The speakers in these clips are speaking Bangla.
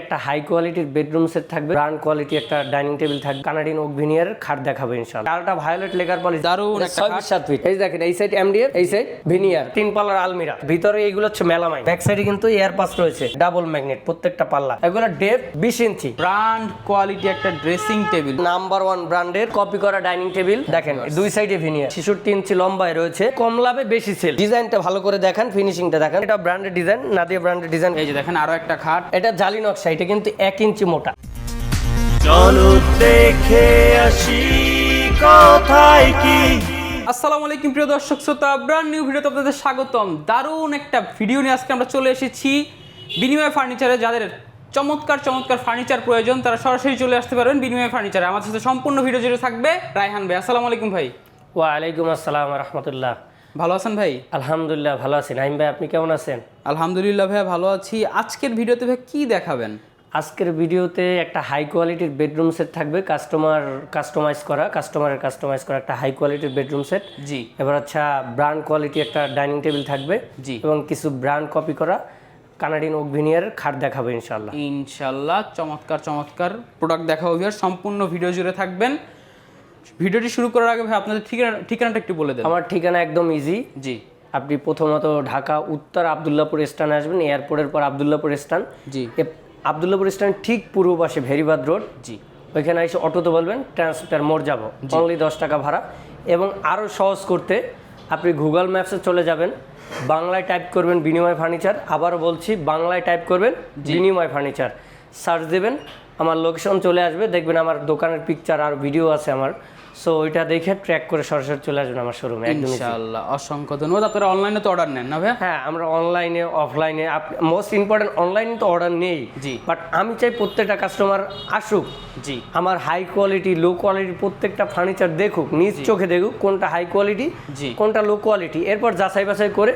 একটা হাই কোয়ালিটির বেডরুম সেট থাকবে ব্র্যান্ড কোয়ালিটি একটা ডাইনিং টেবিল থাকবে কানাডিয়ান ওক ভিনিয়ার খাট দেখাবো ইনশাআল্লাহ। আলটা ভায়োলেট লেগার পলিশ দারুণ একটা ফিট এই দেখেন এই সাইড এমডিএফ এই সাইড ভিনিয়ার তিন পাল্লার আলমিরা। ভিতরে এইগুলো হচ্ছে মেলামাইন ব্যাক সাইডে কিন্তু এয়ার পাস রয়েছে ডাবল ম্যাগনেট প্রত্যেকটা পাল্লা। এগুলো ডেপ বিশ ইঞ্চি। ব্র্যান্ড কোয়ালিটি একটা ড্রেসিং টেবিল নাম্বার ওয়ান ব্র্যান্ডের কপি করা ডাইনিং টেবিল দেখেন দুই সাইডে ভিনিয়ার ছেষট্টি ইঞ্চি লম্বায় রয়েছে কম লাভে বেশি সেল ডিজাইনটা ভালো করে দেখেন ফিনিশিংটা দেখেন। এটা ব্র্যান্ডের ডিজাইন নাদিয়া ব্র্যান্ডের ডিজাইন এই যে দেখেন আরও একটা খাট। এটা জালি নকশা এটা কিন্তু এক ইঞ্চি মোটা। চলো দেখে আসি কোথায় কি। আসসালামু আলাইকুম প্রিয় দর্শক শ্রোতা ব্র্যান্ড নিউ ভিডিওতে আপনাদের স্বাগতম। দারুণ একটা ভিডিও নিয়ে আজকে আমরা চলে এসেছি। বিনিময় ফার্নিচারে যাদের চমৎকার চমৎকার ফার্নিচার প্রয়োজন তারা সরাসরি চলে আসতে পারবেন বিনিময় ফার্নিচারে আমাদের সাথে সম্পূর্ণ ভিডিও জুড়ে থাকবে রায়হান ভাই। আসসালামু আলাইকুম ভাই। ওয়ালাইকুম আসসালাম রহমতুল্লাহ। ভালো আছেন ভাই? আলহামদুলিল্লাহ ভালো আছি। নাইম ভাই আপনি কেমন আছেন? আলহামদুলিল্লাহ ভাই ভালো আছি। আজকের ভিডিওতে ভাই কি দেখাবেন? আজকের ভিডিওতে একটা হাই কোয়ালিটির বেডরুম সেট থাকবে কাস্টমার কাস্টমাইজ করা কাস্টমারের কাস্টমাইজ করা একটা হাই কোয়ালিটির বেডরুম সেট জি। এবার আচ্ছা ব্র্যান্ড কোয়ালিটি একটা ডাইনিং টেবিল থাকবে জি। এবং কিছু ব্র্যান্ড কপি করা কানাডিয়ান ওক ভিনিয়ার খাট দেখাবো ইনশাল্লাহ ইনশাল্লাহ চমৎকার চমৎকার প্রোডাক্ট দেখাবো ভিউয়ার সম্পূর্ণ ভিডিও জুড়ে থাকবেন। ভিডিওটি শুরু করার আগে ভাই আপনাদের ঠিকানা ঠিকানাটা একটু বলে দেন। আমার ঠিকানা একদম ইজি জি। আপনি প্রথমত ঢাকা উত্তর আবদুল্লাপুর স্ট্যান্ড আসবেন এয়ারপোর্টের পর আবদুল্লাপুর স্ট্যান্ড জি। এ- আবদুল্লাপুর স্ট্যান্ড ঠিক পূর্ব পাশে ভেরিবাদ রোড। জি। ওইখানে এসে অটোতে বলবেন ট্রান্সপোর্টার মোড় যাব। অনলি দশ টাকা ভাড়া। এবং আরও সহজ করতে আপনি গুগল ম্যাপসে চলে যাবেন বাংলায় টাইপ করবেন বিনিময় ফার্নিচার। আবারও বলছি বাংলায় টাইপ করবেন বিনিময় ফার্নিচার। সার্চ দেবেন আমার লোকেশন চলে আসবে দেখবেন আমার দোকানের পিকচার আর ভিডিও আছে আমার। সো ওইটা দেখে ট্র্যাক করে সরাসরি চলে আসবেন আমার শোরুমে একদম ইনশাআল্লাহ অসংখ্য ধন্যবাদ। আপনারা অনলাইনে তো অর্ডার নেন না ভাই হ্যাঁ আমরা অনলাইনে অফলাইনে মোস্ট ইম্পর্টেন্ট অনলাইনে তো অর্ডার নেই। জি। বাট আমি চাই প্রত্যেকটা কাস্টমার আসুক। জি। আমার হাই কোয়ালিটি লো কোয়ালিটির প্রত্যেকটা ফার্নিচার দেখুক নিজ চোখে দেখুক কোনটা হাই কোয়ালিটি জি। কোনটা লো কোয়ালিটি এরপর যাচাই বাছাই করে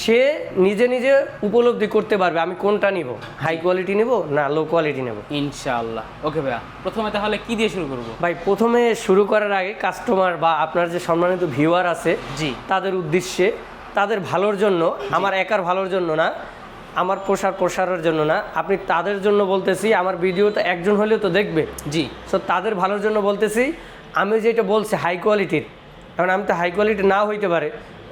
সে নিজে নিজে উপলব্ধি করতে পারবে আমি কোনটা নিব? হাই কোয়ালিটি নিব না লো কোয়ালিটি নেব? ইনশাআল্লাহ। ওকে ভাইয়া প্রথমে তাহলে কি দিয়ে শুরু করব? ভাই প্রথমে শুরু করার আগে কাস্টমার বা আপনার যে সম্মানিত ভিউয়ার আছে জি। তাদের উদ্দেশ্যে তাদের ভালোর জন্য আমার একার ভালোর জন্য না আমার প্রসার প্রসারের জন্য না আপনি তাদের জন্য বলতেছি আমার ভিডিও তো একজন হলেও তো দেখবে। জি। সো তাদের ভালোর জন্য বলতেছি আমি যেটা বলছি হাই কোয়ালিটির কারণ আমি তো হাই কোয়ালিটি না হইতে পারে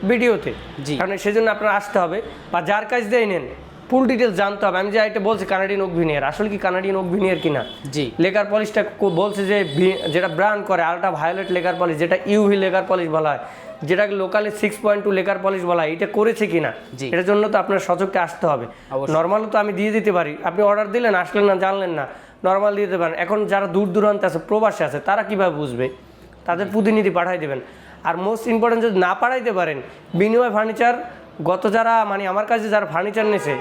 ভিডিওতে। জি। কারণ সেজন্য আপনার আসতে হবে বা যার কাজ দিয়ে নেন ফুল ডিটেলস জানতে হবে। আমি যে এটা বলছি কানাডিয়ান ওক ভিনিয়ার আসলে কি কানাডিয়ান ওক ভিনিয়ার কিনা? জি। লেকার পলিশটা কো- বলছে যে যেটা ব্র্যান্ড করে আলট্রা ভায়োলেট লেকার পলিশ যেটা ইউভি লেগার পলিশ বলা হয় যেটাকে locally six point two lacquer polish বলা হয় এটা করেছে কিনা? জি। এটার জন্য তো আপনার সচককে আসতে হবে। নর্মাল তো আমি দিয়ে দিতে পারি। আপনি অর্ডার দিলেন আসলেন না জানলেন না নর্মাল দিয়ে দিতে পারেন। এখন যারা দূর দূরান্তে আছে প্রবাসে আছে তারা কীভাবে বুঝবে? তাদের প্রতিনিধি পাঠাই দেবেন। আর মোস্ট ইম্পর্টেন্ট যদি না পাঠাইতে পারেন বিনিময় ফার্নিচার গত যারা মানে আমার কাছে যারা ফার্নিচার নিয়েছে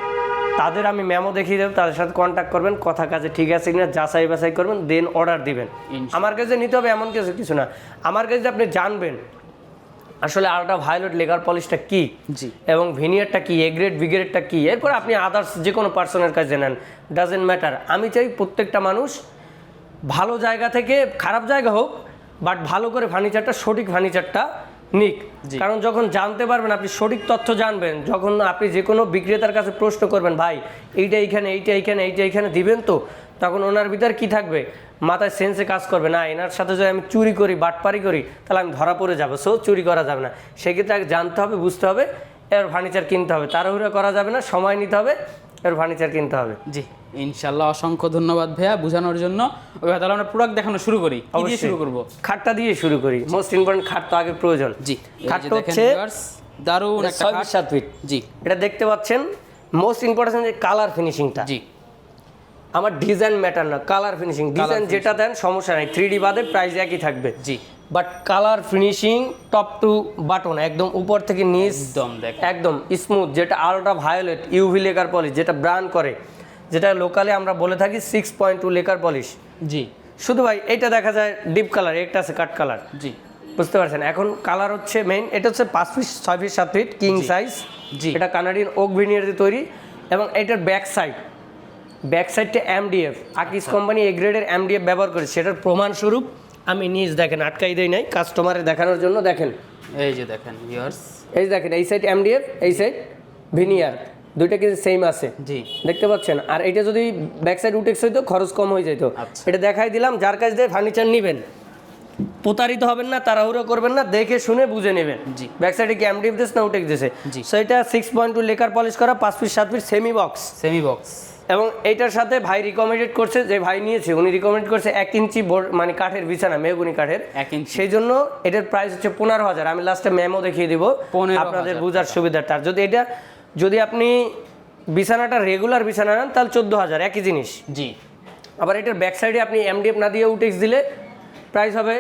তাদের আমি মেমো দেখিয়ে দেবো তাদের সাথে কন্ট্যাক্ট করবেন কথা কাজে ঠিক আছে কিনা যাচাই বাছাই করবেন দেন অর্ডার দিবেন। আমার কাছে নিতে হবে এমন কিছু কিছু না। আমার কাছে আপনি জানবেন আসলে আলট্রা ভায়োলেট লেগার পলিশটা কি জি। এবং ভিনিয়ারটা কি এ গ্রেড বি গ্রেডটা কি এরপর আপনি আদার্স যে কোনো পার্সনের কাছে নেন ডাজেন্ট ম্যাটার আমি চাই প্রত্যেকটা মানুষ ভালো জায়গা থেকে খারাপ জায়গা হোক বাট ভালো করে ফার্নিচারটা সঠিক ফার্নিচারটা নিক। কারণ যখন জানতে পারবেন আপনি সঠিক তথ্য জানবেন যখন আপনি যে কোনো বিক্রেতার কাছে প্রশ্ন করবেন ভাই এইটা এইখানে এইটা এইখানে এইটা এইখানে দিবেন তো? তখন ওনার ভিতর কি থাকবে? মাথায় সেন্সে কাজ করবে না এনার সাথে যদি আমি চুরি করি বাটপারি করি তাহলে আমি ধরা পড়ে যাব। সো চুরি করা যাবে না। সেক্ষেত্রে জানতে হবে বুঝতে হবে এর ফার্নিচার কিনতে হবে। তাড়াহুড়ো করা যাবে না সময় নিতে হবে এর ফার্নিচার কিনতে হবে। জি ইনশাআল্লাহ অসংখ্য ধন্যবাদ ভাইয়া বোঝানোর জন্য। ওকে তাহলে আমরা প্রোডাক্ট দেখানো শুরু করি। দিয়ে শুরু করব? খাটটা দিয়ে শুরু করি। মোস্ট ইম্পর্টেন্ট খাট তো আগে প্রয়োজন। জি দেখেন হচ্ছে দারুণ একটা খাট। সাত ফিট জি। এটা দেখতে পাচ্ছেন মোস্ট ইম্পর্টেন্ট যে কালার ফিনিশিংটা জি। আমার ডিজাইন ম্যাটার না কালার ফিনিশিং ডিজাইন যেটা দেন সমস্যা নাই। থ্রি ডি বাদে প্রাইস একই থাকবে। জি। But colour finishing top to bottom একদম উপর থেকে নিচ একদম দেখ একদম স্মুথ যেটা ultra violet UV lacquer polish যেটা ব্রান্ড করে যেটা লোকালে আমরা বলে থাকি six point two lacquer polish জি। শুধু ভাই এটা দেখা যায় ডিপ কালার একটা আছে কাট কালার জি। বুঝতে পারছেন? এখন কালার হচ্ছে মেইন এটা হচ্ছে পাঁচ ফিট ছয় ফিট সাত ফিট কিং সাইজ জি। এটা কানাডিয়ান ওক ভিনিয়ার দিয়ে তৈরি এবং এটার ব্যাক সাইড ব্যাক সাইডটা এমডিএফ আকিস। কোম্পানি এ গ্রেডের এমডিএফ ব্যবহার করে সেটার প্রমাণস্বরূপ আমি নিজ দেখেন আটকাই দেই নাই কাস্টমারে দেখানোর জন্য দেখেন। এই যে দেখেন ভিউয়ার্স এই দেখেন এই সাইড এমডিএফ এই সাইড ভিনিয়ার দুইটা কিন্তু সেম আছে। জি। দেখতে পাচ্ছেন? আর এটা যদি ব্যাক সাইড উটেক্স হইতো খরচ কম হয়ে যেত আচ্ছা। এটা দেখাই দিলাম যার কাছ দিয়ে ফার্নিচার নেবেন। প্রতারিত হবেন না তাড়াহুড়ো করবেন না দেখে শুনে বুঝে নেবেন। জি। ব্যাক সাইডে কি এমডিএফ দিস না উটেক্স দিছে? জি। সো এটা six point two lacquer polish করা পাঁচ ফিট সাত feet semi box semi box এবং এইটার সাথে ভাই রিকমেন্ডেড করছে যে ভাই নিয়েছে উনি রিকমেন্ড করছে এক ইঞ্চি মানে কাঠের বিছানা মেহগুনি কাঠের। এক ইঞ্চি। সেই জন্য এটার প্রাইস হচ্ছে পনেরো হাজার। আমি লাস্টে মেমো দেখিয়ে দিব আপনাদের বোঝার সুবিধাটা। যদি এটা যদি আপনি বিছানাটা রেগুলার বিছানা নেন তাহলে চোদ্দ হাজার একই জিনিস। জি। আবার এটার ব্যাক সাইডে আপনি এমডিএফ না দিয়ে উটেক্স দিলে প্রাইস হবে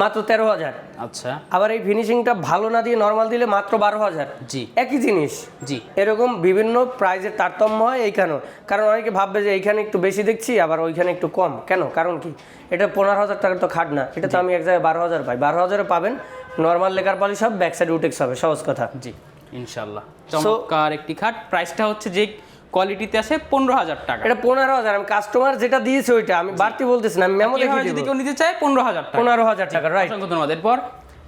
মাত্র তেরো হাজার। আচ্ছা। আবার এই ফিনিশিংটা ভালো না দিয়ে নর্মাল দিলে মাত্র বারো হাজার। জি। একই জিনিস। জি। এরকম বিভিন্ন প্রাইজের তারতম্য হয় এইখানেও কারণ অনেকে ভাববে যে এইখানে একটু বেশি দেখছি আবার ওইখানে একটু কম। কেন? কারণ কি? এটা পনেরো হাজার টাকা তো খাট না। এটা তো আমি এক জায়গায় বারো হাজার পাই। বারো হাজারে পাবেন। নর্মাল লেকার পালি সব ব্যাক সাইড উটেক্স হবে। সহজ কথা। জি ইনশাল্লাহ চমৎকার একটি খাট। প্রাইসটা হচ্ছে যে কোয়ালিটিতে আছে পনেরো হাজার টাকা। এটা পনেরো হাজার আমি কাস্টমার যেটা দিয়েছে ওইটা আমি বাড়তি বলতেছি না আমি মেমো দেখে যদি কেউ নিতে চায় পনেরো হাজার টাকা। পনেরো হাজার টাকা রাইট অসংখ্য ধন্যবাদ। এরপর?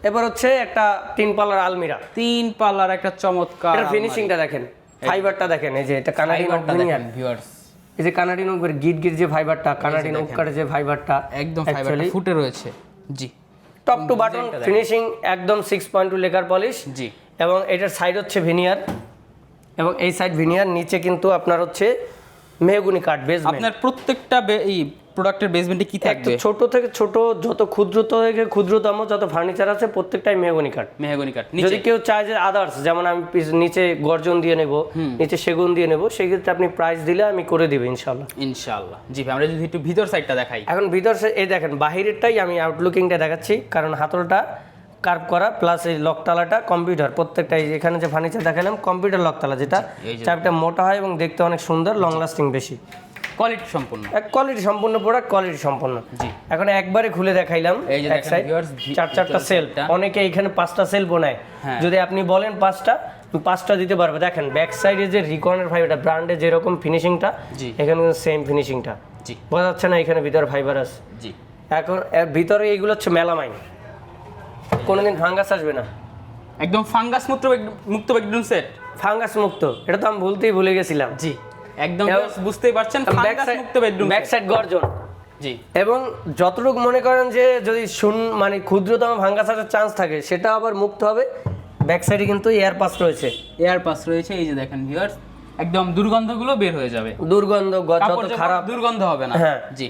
এবার হচ্ছে একটা তিন পাল্লার আলমিরা। তিন পাল্লার একটা চমৎকার এটা ফিনিশিংটা দেখেন ফাইবারটা দেখেন এই যে এটা কানাডি নোক ভিউয়ার্স এই যে কানাডি নোকের গিট গিট যে ফাইবারটা কানাডি নোক কাটে যে ফাইবারটা একদম ফাইবারটা ফুটে রয়েছে। জি। টপ টু বাটন ফিনিশিং একদম six point two lacquer polish জি। এবং এটার সাইড হচ্ছে ভিনিয়ার এবং এই সাইড ভিনিয়ার নিচে কিন্তু আপনার হচ্ছে মেহগুনি কাঠ বেসমেন্ট আপনার প্রত্যেকটা এই প্রোডাক্টের বেসমেন্টে কি থাকবে? ছোট থেকে ছোট যত ক্ষুদ্র থেকে ক্ষুদ্রতম যত ফার্নিচার আছে প্রত্যেকটাই মেহগুনি কাঠ। মেহগনি কাঠ যদি কেউ চায় যে আদার্স যেমন আমি নিচে গর্জন দিয়ে নেব নিচে সেগুন দিয়ে নেব সেক্ষেত্রে আপনি প্রাইস দিলে আমি করে দিব ইনশাল্লাহ ইনশাআল্লাহ। জি ভাই আমরা যদি একটু ভিতর সাইডটা দেখাই। এখন ভিতর এই দেখেন বাহিরেরটাই আমি আউটলুকিংটা দেখাচ্ছি কারণ হাতলটা কার্ভ করা প্লাস এই লকতালাটা কম্পিউটার প্রত্যেকটা এখানে যে ফার্নিচার দেখালাম কম্পিউটার লকতালা যেটা চাপটা মোটা হয় এবং দেখতে অনেক সুন্দর লং লাস্টিং বেশি। কোয়ালিটি সম্পূর্ণ এক কোয়ালিটি সম্পূর্ণ প্রোডাক্ট কোয়ালিটি সম্পূর্ণ জি। এখন একবারে খুলে দেখাইলাম এই যে এক দেখেন সাইড চার চারটা সেল অনেকে এখানে পাঁচটা সেল বোনায়। হ্যাঁ। যদি আপনি বলেন পাঁচটা পাঁচটা দিতে পারবে। দেখেন ব্যাক সাইডে যে রিকনের ফাইবারটা ব্র্যান্ডে যেরকম ফিনিশিংটা। এখানে সেম ফিনিশিংটা জি। বোঝা যাচ্ছে না এখানে ভিতরে ফাইবার আছে জি। এখন ভিতরে এইগুলো হচ্ছে মেলামাইন। কোনোদিন ফাঙ্গাস আসবে না। একদম ফাঙ্গাস মুক্ত মুক্ত বেডরুম সেট ফাঙ্গাস মুক্ত। এটা তো আমি ভুলতেই ভুলে গেছিলাম। জি একদম বুঝতেই পারছেন ফাঙ্গাস মুক্ত বেডরুম ব্যাক সাইড গর্জন। জি। এবং যতটুকু মনে করেন যে যদি শুন মানে ক্ষুদ্রতম ভাঙ্গাস আসার চান্স থাকে সেটা আবার মুক্ত হবে। ব্যাক সাইডে কিন্তু এয়ার পাস রয়েছে। এয়ার পাস রয়েছে এই যে দেখেন ভিউয়ার্স একদম দুর্গন্ধগুলো বের হয়ে যাবে। দুর্গন্ধ যত খারাপ দুর্গন্ধ হবে না। হ্যাঁ। জি।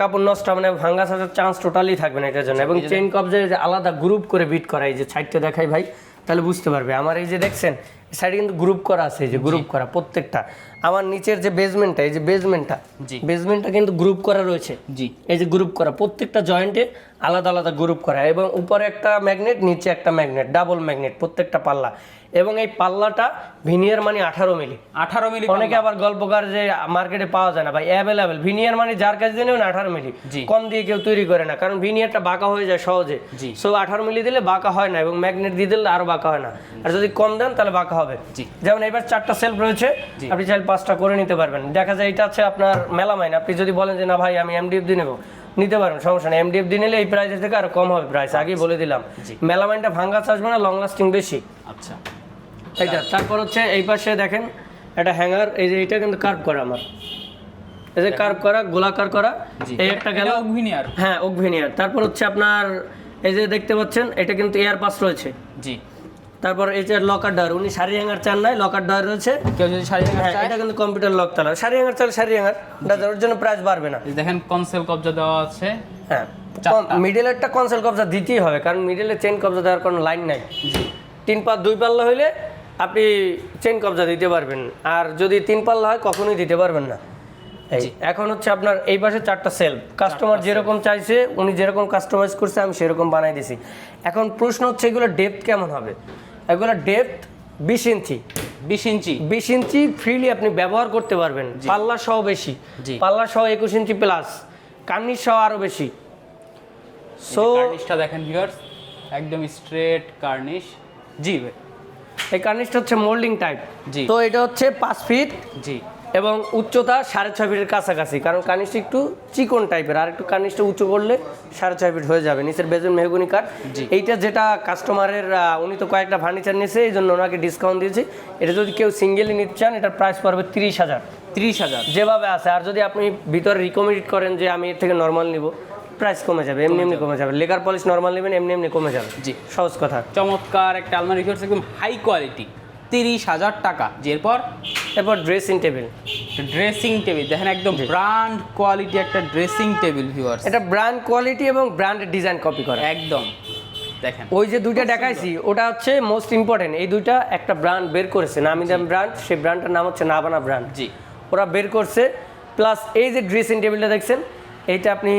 কাপড় নষ্ট হবে না ভাঙ্গাস আসার চান্স টোটালি থাকবে না এটার জন্য। এবং কবজে যে আলাদা গ্রুপ করে বিট করা এই যে সাইডটা দেখাই ভাই তাহলে বুঝতে পারবে। আমার এই যে দেখছেন সাইডে কিন্তু গ্রুপ করা আছে এই যে গ্রুপ করা প্রত্যেকটা। আমার নিচের যে বেসমেন্টটা এই যে বেসমেন্টটা জি। বেসমেন্টটা কিন্তু গ্রুপ করা রয়েছে। জি। এই যে গ্রুপ করা প্রত্যেকটা জয়েন্টে আলাদা আলাদা গ্রুপ করা। এবং উপরে একটা ম্যাগনেট নিচে একটা ম্যাগনেট ডাবল ম্যাগনেট প্রত্যেকটা পাল্লা। এবং এই পাল্লাটা ভিনিয়ার মানে আঠারো মিলি আঠারো মিলি অনেকে আবার গল্পকার যে মার্কেটে পাওয়া যায় না ভাই অ্যাভেলেবেল ভিনিয়ার মানে যার কাছে দিয়ে নেবেন আঠারো মিলি কম দিয়ে কেউ তৈরি করে না কারণ ভিনিয়ারটা বাঁকা হয়ে যায় সহজে। সো আঠারো মিলি দিলে বাঁকা হয় না এবং ম্যাগনেট দিয়ে দিলে আরও বাঁকা হয় না। আর যদি কম দেন তাহলে বাঁকা হবে। যেমন এবার চারটা সেলফ রয়েছে আপনি চাইলে পাঁচটা করে নিতে পারবেন। দেখা যায় এটা আছে আপনার মেলামাইন। আপনি যদি বলেন যে না ভাই আমি এমডিএফ দিয়ে নেব নিতে পারেন সমস্যা নেই। এমডিএফ দিয়ে নিলে এই প্রাইসের থেকে আরও কম হবে প্রাইস আগেই বলে দিলাম। মেলামাইনটা ভাঙ্গাস আসবে না লং লাস্টিং বেশি। আচ্ছা। এইটা তারপর হচ্ছে এই পাশে দেখেন একটা হ্যাঙ্গার এই যে এটা কিন্তু কার্ভ করা আমার। এই যে কার্ভ করা গোলাকার করা এই একটা গেল। অগ্নিয়ার। হ্যাঁ ওকভেনিয়ার তারপর হচ্ছে আপনার এই যে দেখতে পাচ্ছেন এটা কিন্তু এয়ার পাস রয়েছে। জি। তারপর এই যে লকার ডয়ার উনি সারি হ্যাঙ্গার চান নাই লকার ডয়ার রয়েছে। কেউ যদি শাড়ি হ্যাঁ এটা কিন্তু কম্পিউটার লক তালা। সারি হ্যাঙ্গার চাল সারি হ্যাঙ্গার ওর জন্য প্রাইস বাড়বে না। দেখেন কনসেল কবজা দেওয়া আছে। হ্যাঁ। মিডিলেরটা কনসেল কবজা দিতেই হবে কারণ মিডিলে চেন কবজা দেওয়ার কোনো লাইন নাই। জি। তিন পাল দুই পাল্লা হইলে আপনি চেন কবজা দিতে পারবেন। আর যদি তিন পাল্লা হয় কখনোই দিতে পারবেন না। এই এখন হচ্ছে আপনার এই পাশে চারটা সেলফ কাস্টমার যেরকম চাইছে উনি যেরকম কাস্টমাইজ করছে আমি সেরকম বানাই দিছি। এখন প্রশ্ন হচ্ছে এগুলো ডেপথ কেমন হবে? এগুলো ডেপথ বিশ ইঞ্চি। বিশ ইঞ্চি। বিশ ইঞ্চি ফ্রিলি আপনি ব্যবহার করতে পারবেন। পাল্লা সহ বেশি। পাল্লা সহ একুশ ইঞ্চি প্লাস কার্নিশ সহ আরও বেশি। সো কার্নিশটা দেখেন ভিউয়ার্স একদম স্ট্রেট কার্নিশ। জি। এই কার্নিশটা হচ্ছে মোল্ডিং টাইপ জি। তো এটা হচ্ছে পাঁচ ফিট জি। এবং উচ্চতা সাড়ে ছয় ফিটের কাছাকাছি। কারণ কানিসটা একটু চিকন টাইপের আর একটু কানিসটা উঁচু করলে সাড়ে ছয় ফিট হয়ে যাবে নিচের বেজন মেহগুনি কাঠ। এইটা যেটা কাস্টমারের উনি তো কয়েকটা ফার্নিচার নিয়েছে এই জন্য ওনাকে ডিসকাউন্ট দিয়েছি। এটা যদি কেউ সিঙ্গেলি নিতে চান এটার প্রাইস পড়বে তিরিশ হাজার। তিরিশ হাজার। যেভাবে আছে আর যদি আপনি ভিতরে রিকমেন্ড করেন যে আমি এর থেকে নর্মাল নিব প্রাইস কমে যাবে এমনি এমনি কমে যাবে। লেকার পলিশ নর্মাল নেবেন এমনি এমনি কমে যাবে। জি। সহজ কথা। চমৎকার একটা আলমারি ভিউয়ার্স একদম হাই কোয়ালিটি তিরিশ হাজার টাকা। যে এরপর? এরপর ড্রেসিং টেবিল ড্রেসিং টেবিল দেখেন একদম ব্র্যান্ড কোয়ালিটি একটা ড্রেসিং টেবিল ভিউয়ার্স এটা ব্র্যান্ড কোয়ালিটি এবং ব্র্যান্ডের ডিজাইন কপি করে। একদম। দেখেন। ওই যে দুইটা দেখাইছি ওটা হচ্ছে মোস্ট ইম্পর্টেন্ট এই দুইটা একটা ব্র্যান্ড বের করেছে। নামি দাম ব্র্যান্ড সেই ব্র্যান্ডটার নাম হচ্ছে নাবানা ব্র্যান্ড জি। ওরা বের করছে প্লাস এই যে ড্রেসিং টেবিলটা দেখছেন এইটা আপনি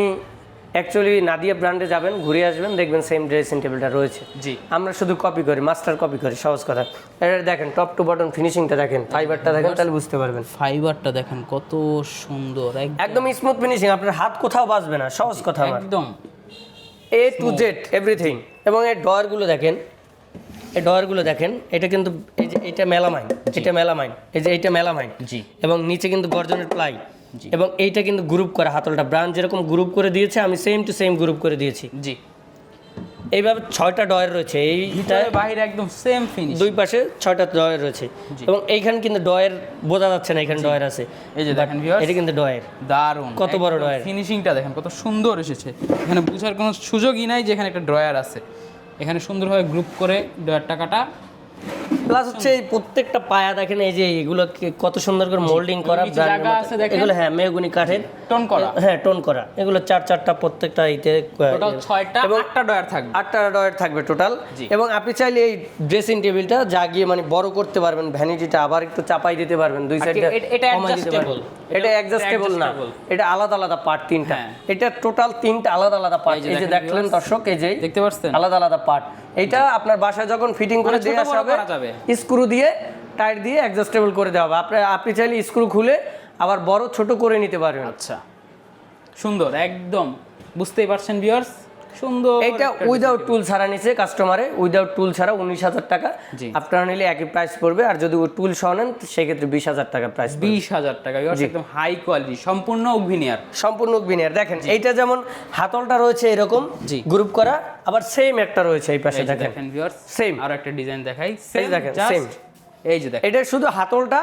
অ্যাকচুয়ালি নাদিয়া ব্র্যান্ডে যাবেন ঘুরে আসবেন দেখবেন সেম ড্রেসিং টেবিলটা রয়েছে। জি। আমরা শুধু কপি করি মাস্টার কপি করি সহজ কথা। এটা দেখেন টপ টু বটন ফিনিশিংটা দেখেন ফাইবারটা দেখেন তাহলে বুঝতে পারবেন। ফাইবারটা দেখেন কত সুন্দর একদম। স্মুথ ফিনিশিং আপনার হাত কোথাও বাজবে না সহজ কথা আমার। একদম। এ টু জেড এভরিথিং এবং এই ডয়ারগুলো দেখেন এই ডয়ারগুলো দেখেন এটা কিন্তু এই যে এটা মেলামাইন এটা মেলামাইন এই যে এইটা মেলামাইন জি। এবং নিচে কিন্তু গর্জনের প্লাই এবং এইটা কিন্তু গ্রুপ করা হাতলটা ব্রাঞ্চ যেরকম গ্রুপ করে দিয়েছে আমি সেম টু সেম গ্রুপ করে দিয়েছি। জি। এইভাবে ছয়টা ডয়ার রয়েছে এইটা বাইরে একদম সেম ফিনিশ দুই পাশে ছয়টা ডয়ার রয়েছে। এবং এইখানে কিন্তু ডয়ের বোঝা যাচ্ছে না এখানে ডয়ার আছে। এই যে দেখেন viewers, এটা কিন্তু ডয়ের। দারুণ কত বড় drawer? ফিনিশিংটা দেখেন কত সুন্দর এসেছে। এখানে বুঝার কোনো সুযোগই নাই যে এখানে একটা ড্রয়ার আছে। এখানে সুন্দরভাবে গ্রুপ করে ড্রয়ার টাকাটা প্লাস হচ্ছে এই প্রত্যেকটা পায়া দেখেন এই যে এগুলো কত সুন্দর করে মোল্ডিং করা জায়গা আছে দেখেন। এগুলো হ্যাঁ মেহগুনি কাঠের। টোন করা। হ্যাঁ টোন করা। এগুলো চার চারটা প্রত্যেকটা ইতে টোটাল ছয়টা এবং আটটা ড্রয়ার থাকবে। আটটা ডয়ের থাকবে টোটাল এবং আপনি চাইলে এই ড্রেসিং টেবিলটা জাগিয়ে মানে বড় করতে পারবেন ভ্যানিটিটা আবার একটু চাপাই দিতে পারবেন দুই সাইডে এটা- এটা adjustable? এটা অ্যাডজাস্টেবল না। এটা আলাদা আলাদা পার্ট তিনটা। হ্যাঁ। এটা টোটাল তিনটা আলাদা আলাদা পার্ট এই যে দেখলেন দর্শক এই যে দেখতে পাচ্ছেন আলাদা আলাদা পার্ট এটা আপনার বাসায় যখন ফিটিং করে মানে দিয়ে আসা হবে করা। স্ক্রু দিয়ে, টাইট দিয়ে অ্যাডজাস্টেবল করে দেওয়া হবে। আপনি আপনি চাইলে স্ক্রু খুলে আবার বড়, ছোট করে নিতে পারবেন আচ্ছা। সুন্দর, একদম। বুঝতেই পারছেন ভিউয়ার্স সুন্দর একটা উইদাউট টুল ছাড়া নিছে কাস্টমারে উইদাউট টুল ছাড়া উনিশ হাজার টাকা। আপনারা নিলে একই প্রাইস পড়বে আর যদি টুল সহ নেন সেক্ষেত্রে বিশ হাজার টাকা প্রাইস বিশ হাজার টাকা একদম হাই কোয়ালিটি সম্পূর্ণ অগ্ভিনিয়ার সম্পূর্ণ বিনিয়ার দেখেন এইটা যেমন হাতলটা রয়েছে এরকম গ্রুপ করা আবার সেম একটা রয়েছে এই পাশে দেখেন। Same. আর একটা ডিজাইন দেখাই। যে দেখেন, same. এই যে দেখেন। এটা শুধু হাতলটা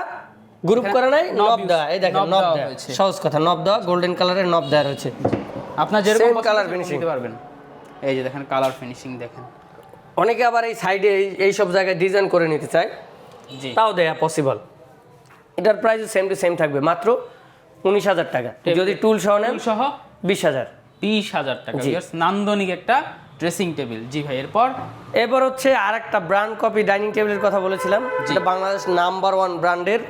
গ্রুপ করা নাই নব দেওয়া। এই দেখেন নব দেওয়া সহজ কথা নব দেওয়া গোল্ডেন কালারের নব দেওয়া রয়েছে। আপনার যেরকম finishing. নিতে পারবেন। এই যে দেখেন কালার ফিনিশিং দেখেন। অনেকে আবার এই সাইডে এই সব জায়গায় ডিজাইন করে নিতে চায়। জি। তাও দেয়া পসিবল এটার প্রাইস সেম টু সেম থাকবে। মাত্র উনিশ হাজার টাকা। যদি টুল সহ নেন সহ বিশ হাজার। বিশ হাজার টাকা। নান্দনিক একটা ড্রেসিং টেবিল জি ভাই এরপর? এবার হচ্ছে আর একটা ব্র্যান্ড কপি ডাইনিং টেবিলের কথা বলেছিলাম। যেটা বাংলাদেশ নাম্বার ওয়ান ব্র্যান্ডের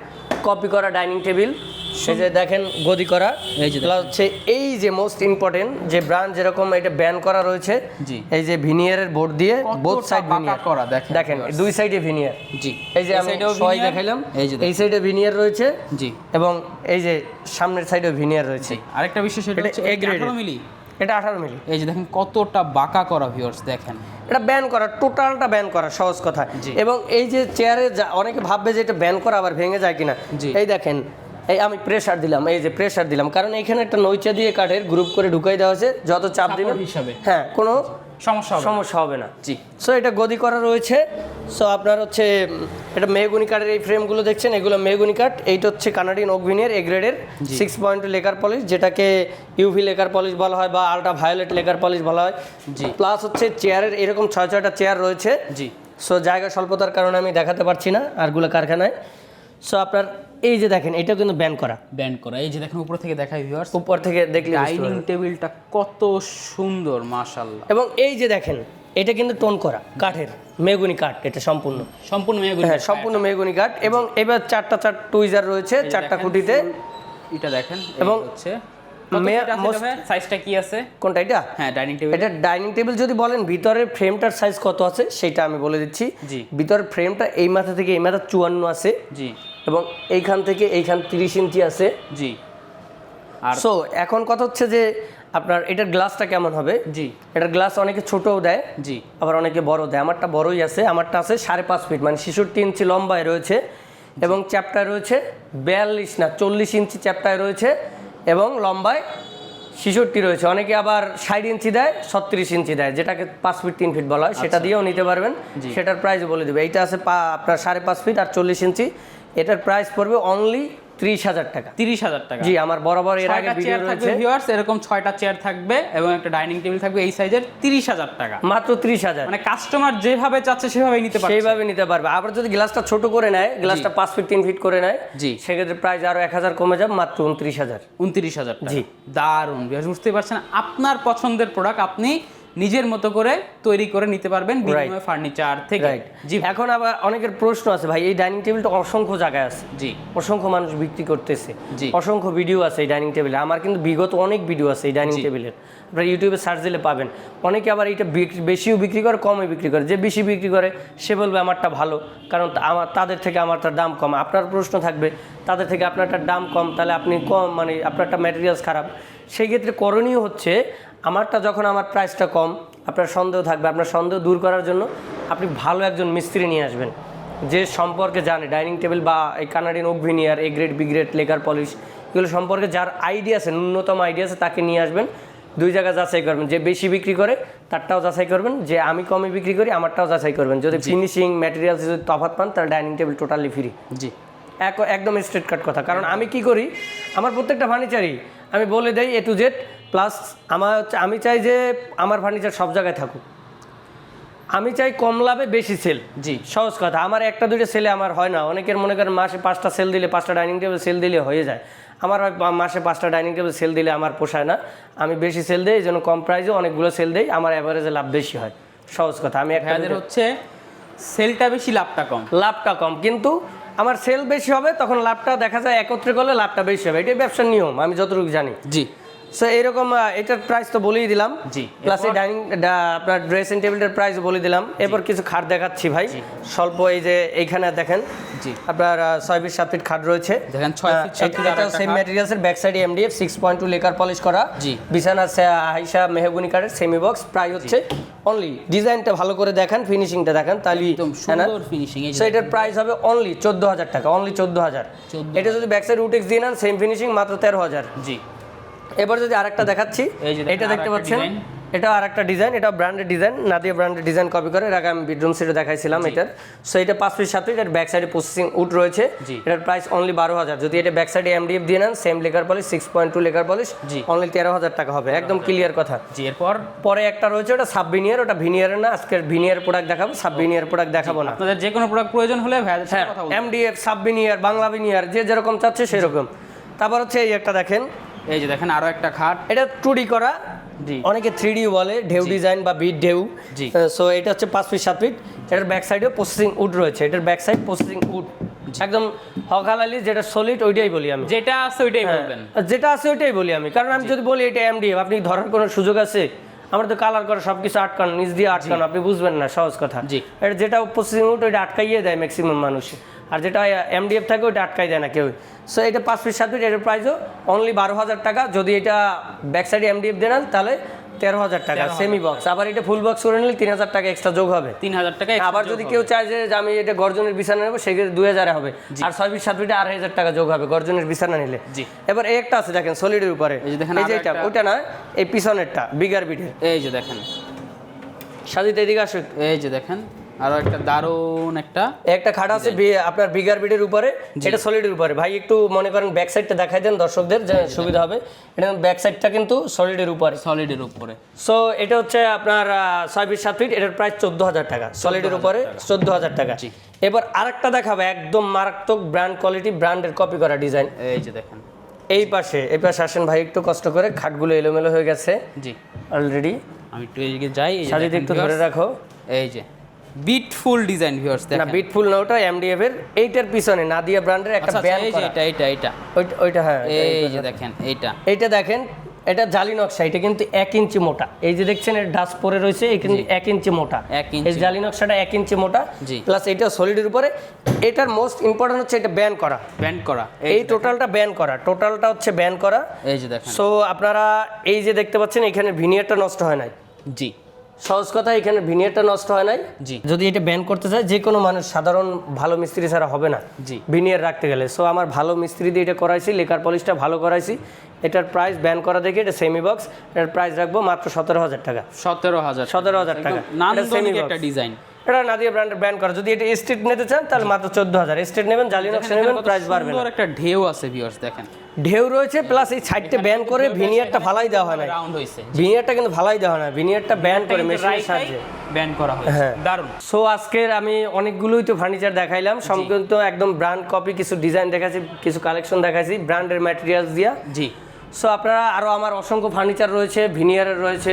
কপি করা ডাইনিং টেবিল সে যে দেখেন গদি করা এই যে Plus হচ্ছে এই যে মোস্ট ইম্পর্টেন্ট যে ব্র্যান্ড যেরকম এটা ব্যান করা রয়েছে জি। এই যে ভিনিয়ারের বোর্ড দিয়ে বোথ সাইড ভিনিয়ার করা? দেখেন দেখেন। দুই সাইডে ভিনিয়ার জি। এই যে আমি সবাই দেখাইলাম এই যে এই সাইডে ভিনিয়ার রয়েছে জি। এবং এই যে সামনের সাইডেও ভিনিয়ার রয়েছে। আরেকটা বিষয় সেটা এটা হচ্ছে A grade আঠারো এর। মিলি? এটা আঠারো মিলি। এই যে দেখেন কতটা বাঁকা করা ভিউয়ার্স দেখেন। এটা ব্যান করা টোটালটা ব্যান করা সহজ কথা। এবং এই যে চেয়ারে অনেকে ভাববে যে এটা ব্যান করা আবার ভেঙে যায় কিনা। জি। এই দেখেন এই আমি প্রেসার দিলাম এই যে প্রেসার দিলাম। কারণ এখানে একটা নৈচা দিয়ে কাঠের গ্রুপ করে ঢুকাই দেওয়া হয়েছে যত চাপ দিবেন হিসাবে। হ্যাঁ কোনো সমস্যা সমস্যা হবে না। জি। সো এটা গদি করা রয়েছে। সো আপনার হচ্ছে এটা মেহগুনি কাঠের এই ফ্রেমগুলো দেখছেন এগুলো মেহগুনি কাঠ। এইটা হচ্ছে কানাডিয়ান ওকভিনিয়ার এ গ্রেডের সিক্স পয়েন্ট লেকার পলিশ যেটাকে ইউভি লেকার পলিশ বলা হয় বা আলট্রা ভায়োলেট লেকার পলিশ বলা হয়। জি। প্লাস হচ্ছে চেয়ারের এরকম ছয় ছয়টা চেয়ার রয়েছে। জি। সো জায়গা স্বল্পতার কারণে আমি দেখাতে পারছি না আরগুলো কারখানায়। সো আপনার এই যে দেখেন এটা কিন্তু ব্যান করা। ব্যান করা। এই যে দেখেন উপর থেকে দেখাই ভিউয়ার্স উপর থেকে দেখলে ডাইনিং টেবিলটা কত সুন্দর মাশাআল্লাহ। এবং এই যে দেখেন এটা কিন্তু টোন করা কাঠের মেগুনি কাঠ এটা সম্পূর্ণ। সম্পূর্ণ মেগুনি হ্যাঁ সম্পূর্ণ মেগুনি কাঠ। এবং এবার চারটা চার টুইজার রয়েছে চারটা খুঁটিতে। এটা দেখেন এবং হচ্ছে। সাইজটা কি আছে? কোনটা এটা? হ্যাঁ ডাইনিং টেবিল এটা ডাইনিং টেবিল যদি বলেন ভিতরের ফ্রেমটার সাইজ কত আছে সেটা আমি বলে দিচ্ছি। জি। ভিতরের ফ্রেমটা এই মাথা থেকে এই মাথা চুয়ান্ন আছে। জি। এবং এইখান থেকে এইখান তিরিশ ইঞ্চি আছে। জি। আর সো এখন কথা হচ্ছে যে আপনার এটার গ্লাসটা কেমন হবে? জি। এটার গ্লাস অনেকে ছোটও দেয় জি। আবার অনেকে বড় দেয়। আমারটা বড়ই আছে আমারটা আছে সাড়ে পাঁচ ফিট মানে শিশুর তিন ইঞ্চি লম্বায় রয়েছে। এবং চ্যাপ্টার রয়েছে বিয়াল্লিশ না চল্লিশ ইঞ্চি চ্যাপ্টার রয়েছে। এবং লম্বায় ছিষট্টি রয়েছে। অনেকে আবার ষাট ইঞ্চি দেয় ছত্রিশ ইঞ্চি দেয় যেটাকে পাঁচ ফিট তিন ফিট বলা হয় সেটা দিয়েও নিতে পারবেন। সেটার প্রাইস বলে দেবে। এইটা আছে আপনার সাড়ে পাঁচ ফিট আর চল্লিশ ইঞ্চি। এটার প্রাইস পড়বে অনলি ত্রিশ হাজার টাকা। তিরিশ হাজার টাকা। জি আমার বরাবর এর আগে চেয়ার থাকবে ভিউয়ার্স এরকম ছয়টা চেয়ার থাকবে এবং একটা ডাইনিং টেবিল থাকবে এই সাইজের তিরিশ হাজার টাকা। মাত্র ত্রিশ হাজার। মানে কাস্টমার যেভাবে চাচ্ছে সেভাবেই নিতে পারবে সেইভাবে নিতে পারবে। আবার যদি গ্লাসটা ছোট করে নেয় গ্লাসটা পাঁচ ফিট তিন ফিট করে নেয় জি। সেক্ষেত্রে প্রাইস আরও এক হাজার কমে যাবে মাত্র উনত্রিশ হাজার। উনত্রিশ হাজার জি। দারুণ বুঝতে পারছেন? আপনার পছন্দের প্রোডাক্ট আপনি নিজের মতো করে তৈরি করে নিতে পারবেন বিনিময় ফার্নিচার থেকে। জি এখন আবার অনেকের প্রশ্ন আছে ভাই এই ডাইনিং টেবিলটা অসংখ্য জায়গায় আছে। জি। অসংখ্য মানুষ বিক্রি করতেছে। জি। অসংখ্য ভিডিও আছে এই ডাইনিং টেবিলে। আমার কিন্তু বিগত অনেক ভিডিও আছে এই ডাইনিং টেবিলের। আপনারা ইউটিউবে সার্চ দিলে পাবেন। অনেকে আবার এটা বেশিও বিক্রি করে কমে বিক্রি করে। যে বেশি বিক্রি করে সে বলবে আমারটা ভালো। কারণ আমার তাদের থেকে আমারটার দাম কম। আপনার প্রশ্ন থাকবে তাদের থেকে আপনারটার দাম কম তাহলে আপনি কম মানে আপনারটা ম্যাটেরিয়ালস খারাপ। সেই ক্ষেত্রে করণীয় হচ্ছে আমারটা যখন আমার প্রাইসটা কম আপনার সন্দেহ থাকবে। আপনার সন্দেহ দূর করার জন্য আপনি ভালো একজন মিস্ত্রি নিয়ে আসবেন। যে সম্পর্কে জানে ডাইনিং টেবিল বা এই Canadian oak veneer A grade B grade lacquer polish এগুলো সম্পর্কে যার আইডিয়া আছে ন্যূনতম আইডিয়া আছে তাকে নিয়ে আসবেন। দুই জায়গা যাচাই করবেন। যে বেশি বিক্রি করে তারটাও যাচাই করবেন। যে আমি কমে বিক্রি করি আমারটাও যাচাই করবেন। যদি ফিনিশিং ম্যাটেরিয়ালস যদি তফাত পান তাহলে ডাইনিং টেবিল টোটালি ফ্রি জি। এক একদম স্ট্রেট কাট কথা। কারণ আমি কি করি আমার প্রত্যেকটা ফার্নিচারই আমি বলে দেই এ টু জেড প্লাস আমার হচ্ছে আমি চাই যে আমার ফার্নিচার সব জায়গায় থাকুক। আমি চাই কম লাভে বেশি সেল জি। সহজ কথা। আমার একটা দুইটা সেলে আমার হয় না। অনেকের মনে করেন মাসে পাঁচটা সেল দিলে পাঁচটা ডাইনিং টেবিল সেল দিলে হয়ে যায়। আমার মাসে পাঁচটা ডাইনিং টেবিল সেল দিলে আমার পোষায় না। আমি বেশি সেল দিই এই জন্য কম প্রাইসে অনেকগুলো সেল দিই। আমার অ্যাভারেজে লাভ বেশি হয়। সহজ কথা। আমি একটা হচ্ছে সেলটা বেশি লাভটা কম। লাভটা কম। কিন্তু আমার সেল বেশি হবে তখন লাভটা দেখা যায় একত্রে করলে লাভটা বেশি হবে। এটাই ব্যবসার নিয়ম। আমি যতটুকু জানি। জি। সো এরকম এটার প্রাইস তো বলেই দিলাম। জি। প্লাস এই ডাইনিং আপনার ড্রেসিং টেবিলটার প্রাইস বলে দিলাম। এরপর কিছু খাট দেখাচ্ছি ভাই। স্বল্প এই যে এইখানে দেখেন। জি। আপনার ছয় ফিট সাত ফিট খাট রয়েছে। দেখেন, ছয় ফিট, এটা সেম। ম্যাটেরিয়ালসের ব্যাক সাইডে MDF six point two lacquer polish করা। জি। বিছানা সে- হাইসা মেহগুনি কাঠের সেমি বক্স প্রাইস হচ্ছে অনলি ডিজাইনটা ভালো করে দেখেন ফিনিশিংটা দেখেন তাহলে একদম সুন্দর ফিনিশিং এই এটার প্রাইস হবে অনলি চোদ্দ হাজার টাকা অনলি চোদ্দ হাজার। 14,000 এটা যদি ব্যাক সাইড উটেক্স দিয়ে নেন সেম ফিনিশিং মাত্র তেরো হাজার। জি। এবার যদি আরেকটা দেখাচ্ছি এটা দেখতে পাচ্ছেন? এটা আর একটা ডিজাইন এটা ব্র্যান্ডের ডিজাইন নাদিয়া ব্র্যান্ডের ডিজাইন কপি করে। এর আগে আমি বেডরুম সেটে দেখাইছিলাম এটার। সো এটা পাঁচ ফিট সাত ফিট এর ব্যাক সাইডে প্রসেসিং উড রয়েছে। এটার প্রাইস অনলি বারো হাজার। যদি এটা ব্যাক সাইডে এমডিএফ দিয়ে নেন same lacquer polish six point two lacquer polish জি। অনলি তেরো হাজার টাকা হবে। একদম ক্লিয়ার কথা। জি এরপর? পরে একটা রয়েছে ওটা সাব ভিনিয়ার ওটা ভিনিয়ারের না আজকের ভিনিয়ার প্রোডাক্ট দেখাবো সাব ভিনিয়ার প্রোডাক্ট দেখাবো না। আপনাদের যে কোনো প্রোডাক্ট প্রয়োজন হলে হ্যাঁ MDF sub veneer Bangla veneer যে যেরকম চাচ্ছে সেরকম। তারপর হচ্ছে এই একটা দেখেন এই যে দেখেন আরও একটা খাট। এটা টু করা। জি। অনেকে থ্রি ডি বলে ঢেউ ডিজাইন বা বিট ঢেউ। জি। সো এটা হচ্ছে পাঁচ ফিট সাত ফিট এটার ব্যাক সাইডেও প্রসেসিং উড রয়েছে। এটার ব্যাক সাইড প্রসেসিং উড একদম হকালালি যেটা সলিড ওইটাই বলি আমি। যেটা আছে ওইটাই হ্যাঁ, বলবেন। যেটা আছে ওইটাই বলি আমি। কারণ আমি যদি বলি এটা এমডিএফ আপনি ধরার কোনো সুযোগ আছে? আমরা তো কালার করা সব কিছু আটকানো নিচ দিয়ে আটকানো আপনি বুঝবেন না সহজ কথা। এটা যেটা প্রসেসিং উড ওইটা আটকাইয়ে দেয় ম্যাক্সিমাম মানুষ। আর যেটা এমডিএফ থাকে ওইটা আটকাই দেয় না কেউ সো এটা পাঁচ ফিট সাত ফিট এটার প্রাইসও অনলি বারো হাজার টাকা। যদি এটা ব্যাক সাইডে এমডিএফ দেন তাহলে তেরো হাজার টাকা সেমি বক্স আবার এটা ফুল বক্স করে নিলে তিন হাজার টাকা এক্সট্রা যোগ হবে। তিন হাজার টাকা আবার যদি কেউ চায় যে আমি এটা গর্জনের বিছানা নেব সেক্ষেত্রে দুই হাজারে হবে। আর ছয় ফিট সাত ফিটে আড়াই হাজার টাকা যোগ হবে গর্জনের বিছানা নিলে। এবার এই একটা আছে দেখেন সলিডের উপরে। এই যে দেখেন যে এটা ওইটা না এই পিছনেরটা বিগার বিটের এই যে দেখেন। সাজিতে এদিকে আসুক এই যে দেখেন আরও একটা দারুণ একটা একটা খাট আছে আপনার বিগার বিটের উপরে এটা সলিডের উপরে। ভাই একটু মনে করেন ব্যাক সাইডটা দেখাই দেন দর্শকদের সুবিধা হবে। এটা ব্যাক সাইডটা কিন্তু সলিডের উপরে। সলিডের উপরে। সো এটা হচ্ছে আপনার ছয় ফিট সাত ফিট এটার প্রাইস চোদ্দ হাজার টাকা। সলিডের উপরে চোদ্দ হাজার টাকা। এবার আরেকটা দেখাবো একদম মারাত্মক ব্র্যান্ড কোয়ালিটি ব্র্যান্ডের কপি করা ডিজাইন এই যে দেখেন। এই পাশে এই পাশে আসেন ভাই একটু কষ্ট করে খাটগুলো এলোমেলো হয়ে গেছে। জি। অলরেডি আমি একটু এদিকে যাই দেখেন একটু ধরে রাখো। এই যে। বিটফুল ডিজাইন ভিউয়ার্স না বিটফুল না ওটা এমডিএফ এর। এইটার পিছনে নাদিয়া ব্র্যান্ডের একটা আচ্ছা আচ্ছা, ব্যান্ড এই যে এটা এটা এটা। ওইটা হ্যাঁ এই যে দেখেন। এইটা। এইটা দেখেন এটা জালি নকশা এটা কিন্তু এক ইঞ্চি মোটা। এই যে দেখছেন এর ডাস পরে রয়েছে এই কিন্তু এক ইঞ্চি মোটা। এই জালি নকশাটা এক ইঞ্চি মোটা জি। প্লাস এটা সলিডের উপরে। এটার মোস্ট ইম্পর্টেন্ট হচ্ছে এটা ব্যান করা। ব্যান্ড করা। এই টোটালটা ব্যান করা। টোটালটা হচ্ছে ব্যান করা। এই যে দেখেন। সো আপনারা এই যে দেখতে পাচ্ছেন এখানে ভিনিয়ারটা নষ্ট হয় নাই। জি। সহজ কথা এখানে ভিনিয়ারটা নষ্ট হয় নাই। জি। যদি এটা ব্যান করতে চায় যে কোনো মানুষ সাধারণ ভালো মিস্ত্রি ছাড়া হবে না জি। ভিনিয়ার রাখতে গেলে। সো আমার ভালো মিস্ত্রি দিয়ে এটা করাইছি লেকার পলিশটা ভালো করাইছি। এটার প্রাইস ব্যান করা দেখে এটা সেমি বক্স এটার প্রাইস রাখব মাত্র সতেরো হাজার টাকা। সতেরো হাজার 17,000 টাকা। এটা নান্দনিক একটা ডিজাইন এটা নাদিয়া ব্র্যান্ডের ব্যান করা। যদি এটা স্টেট নিতে চান তাহলে মাত্র চোদ্দ হাজার স্টেট নেবেন জালি নকশা নেবেন প্রাইস বাড়বে একটা ঢেউ আছে ভিউয়ার্স দেখেন। ঢেউ রয়েছে প্লাস এই সাইডটা ব্যান করে ভিনিয়ারটা ফালাই দেওয়া হয় না। ভিনিয়ারটা কিন্তু ফালাই দেওয়া হয় না। ভিনিয়ারটা ব্যান করে মেশিনের সাহায্যে। ব্যান করা হয়েছে হ্যাঁ। দারুণ। সো আজকের আমি অনেকগুলোই তো ফার্নিচার দেখাইলাম সম্পূর্ণ একদম ব্র্যান্ড কপি কিছু ডিজাইন দেখাচ্ছি কিছু কালেকশন দেখাচ্ছি ব্র্যান্ডের ম্যাটেরিয়ালস দিয়া। জি। সো আপনারা আরও আমার অসংখ্য ফার্নিচার রয়েছে ভিনিয়ারের রয়েছে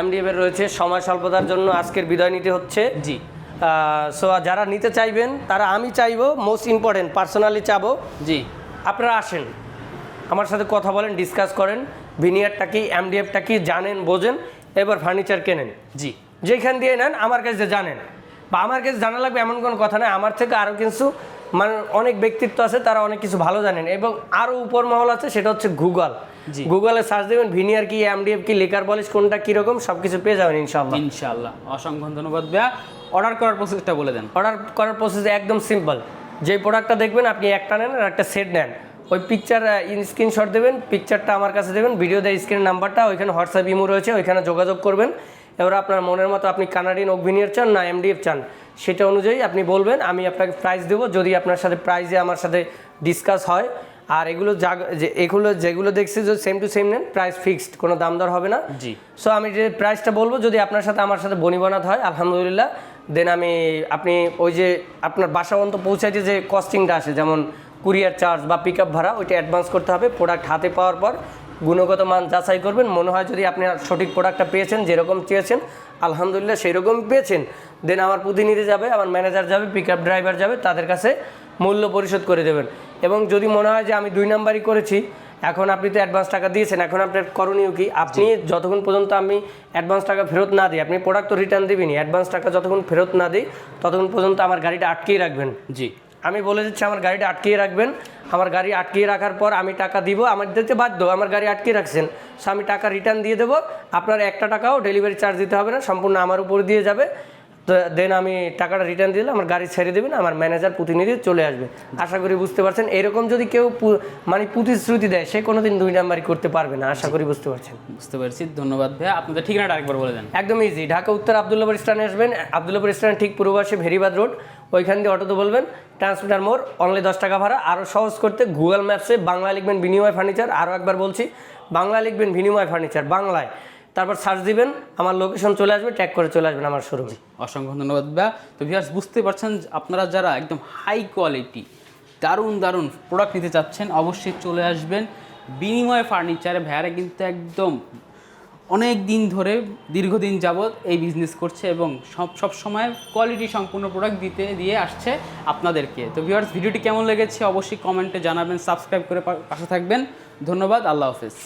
এমডিএফের রয়েছে সময় স্বল্পতার জন্য আজকের বিদায় নিতে হচ্ছে। জি। সো যারা নিতে চাইবেন তারা আমি চাইব মোস্ট ইম্পর্টেন্ট পার্সোনালি চাবো। জি। আপনারা আসেন আমার সাথে কথা বলেন ডিসকাস করেন ভিনিয়ারটা কি এমডিএফটা কি জানেন বোঝেন এবার ফার্নিচার কেনেন। জি। যেখান দিয়ে নেন আমার কাছে জানেন। বা আমার কাছে জানা লাগবে এমন কোনো কথা নয় আমার থেকে আরও কিছু মানে অনেক ব্যক্তিত্ব আছে তারা অনেক কিছু ভালো জানেন। এবং আরও উপর মহল আছে সেটা হচ্ছে গুগল। গুগলে সার্চ দেবেন ভিনিয়ার কি এমডিএফ কি লেকার পলিশ কোনটা কীরকম সব কিছু পেয়ে যাবেন ইনশাল্লাহ ইনশাআল্লাহ। অসংখ্য ধন্যবাদ ভাইয়া। অর্ডার করার প্রসেসটা বলে দেন। অর্ডার করার প্রসেস একদম সিম্পল যে প্রোডাক্টটা দেখবেন আপনি একটা নেন আর একটা সেট নেন। ওই পিকচার স্ক্রিনশট দেবেন পিকচারটা আমার কাছে দেবেন ভিডিও দেয় স্ক্রিন নাম্বারটা ওইখানে হোয়াটসঅ্যাপ ইমো রয়েছে ওইখানে যোগাযোগ করবেন। এবার আপনার মনের মতো আপনি কানাডিন অভিনিয়ার চান না এমডিএফ চান সেটা অনুযায়ী আপনি বলবেন আমি আপনাকে প্রাইস দেবো যদি আপনার সাথে প্রাইসে আমার সাথে ডিসকাস হয়। আর এগুলো যা যে এগুলো যেগুলো দেখছি যে সেম টু সেম নেন প্রাইস ফিক্সড কোনো দাম দর হবে না। জি। সো আমি যে প্রাইসটা বলব যদি আপনার সাথে আমার সাথে বনিবনাত হয় আলহামদুলিল্লাহ দেন আমি আপনি ওই যে আপনার বাসা পর্যন্ত পৌঁছাইতে যে কস্টিংটা আসে যেমন কুরিয়ার চার্জ বা পিক আপ ভাড়া ওইটা অ্যাডভান্স করতে হবে প্রোডাক্ট হাতে পাওয়ার পর গুণগত মান যাচাই করবেন। মনে হয় যদি আপনি সঠিক প্রোডাক্টটা পেয়েছেন যেরকম চেয়েছেন আলহামদুলিল্লাহ সেই রকম পেয়েছেন। দেন আমার প্রতিনিধি যাবে আমার ম্যানেজার যাবে পিক আপ ড্রাইভার যাবে তাদের কাছে মূল্য পরিশোধ করে দেবেন। এবং যদি মনে হয় যে আমি দুই নাম্বারই করেছি এখন আপনি তো অ্যাডভান্স টাকা দিয়েছেন এখন আপনার করণীয় কি? আপনি যতক্ষণ পর্যন্ত আমি অ্যাডভান্স টাকা ফেরত না দিই আপনি প্রোডাক্ট তো রিটার্ন দিবেনি অ্যাডভান্স টাকা যতক্ষণ ফেরত না দিই ততক্ষণ পর্যন্ত আমার গাড়িটা আটকেই রাখবেন। জি। আমি বলে দিচ্ছি আমার গাড়িটা আটকিয়ে রাখবেন। আমার গাড়ি আটকিয়ে রাখার পর আমি টাকা দিব আমার দিতে বাধ্য আমার গাড়ি আটকিয়ে রাখছেন। সো আমি টাকা রিটার্ন দিয়ে দেবো। আপনার একটা টাকাও ডেলিভারি চার্জ দিতে হবে না সম্পূর্ণ আমার উপর দিয়ে যাবে। তো দেন আমি টাকাটা রিটার্ন দিলে আমার গাড়ি ছেড়ে দেবেন আমার ম্যানেজার প্রতিনিধি চলে আসবে। আশা করি বুঝতে পারছেন এরকম যদি কেউ মানে প্রতিশ্রুতি দেয় সে কোনোদিন দুই নাম্বারই করতে পারবে না আশা করি বুঝতে পারছেন। বুঝতে পারছি ধন্যবাদ ভাইয়া। আপনাদের ঠিকানাটা আরেকবার বলে দেন। একদম ইজি ঢাকা উত্তর আবদুল্লাপুর স্ট্যান্ডে আসবেন। আবদুল্লাপুর স্ট্যান্ড ঠিক পূর্বপাশে ভেরিবাদ রোড। ওইখান দিয়ে অটোতে বলবেন ট্রান্সমিটার মোড় অনলি দশ টাকা ভাড়া। আরও সহজ করতে গুগল ম্যাপসে বাংলা লিখবেন বিনিময় ফার্নিচার আরও একবার বলছি বাংলা লিখবেন বিনিময় ফার্নিচার বাংলায়। তারপর সার্চ দিবেন, আমার লোকেশন চলে আসবে ট্যাগ করে চলে আসবেন আমার শোরুমে অসংখ্য ধন্যবাদ ভাইয়া। তো ভিউয়ার্স বুঝতে পারছেন, আপনারা যারা একদম হাই কোয়ালিটি দারুণ দারুণ প্রোডাক্ট নিতে চাচ্ছেন, অবশ্যই চলে আসবেন। বিনিময় ফার্নিচারে ভাইয়ারা কিন্তু একদম অনেক দিন ধরে, দীর্ঘদিন যাবৎ এই বিজনেস করছে এবং সব সব সময় কোয়ালিটি সম্পূর্ণ প্রোডাক্ট দিতে, দিয়ে আসছে আপনাদেরকে। তো ভিউয়ার্স ভিডিওটি কেমন লেগেছে অবশ্যই কমেন্টে জানাবেন সাবস্ক্রাইব করে পাশে থাকবেন। ধন্যবাদ, আল্লাহ হাফেজ।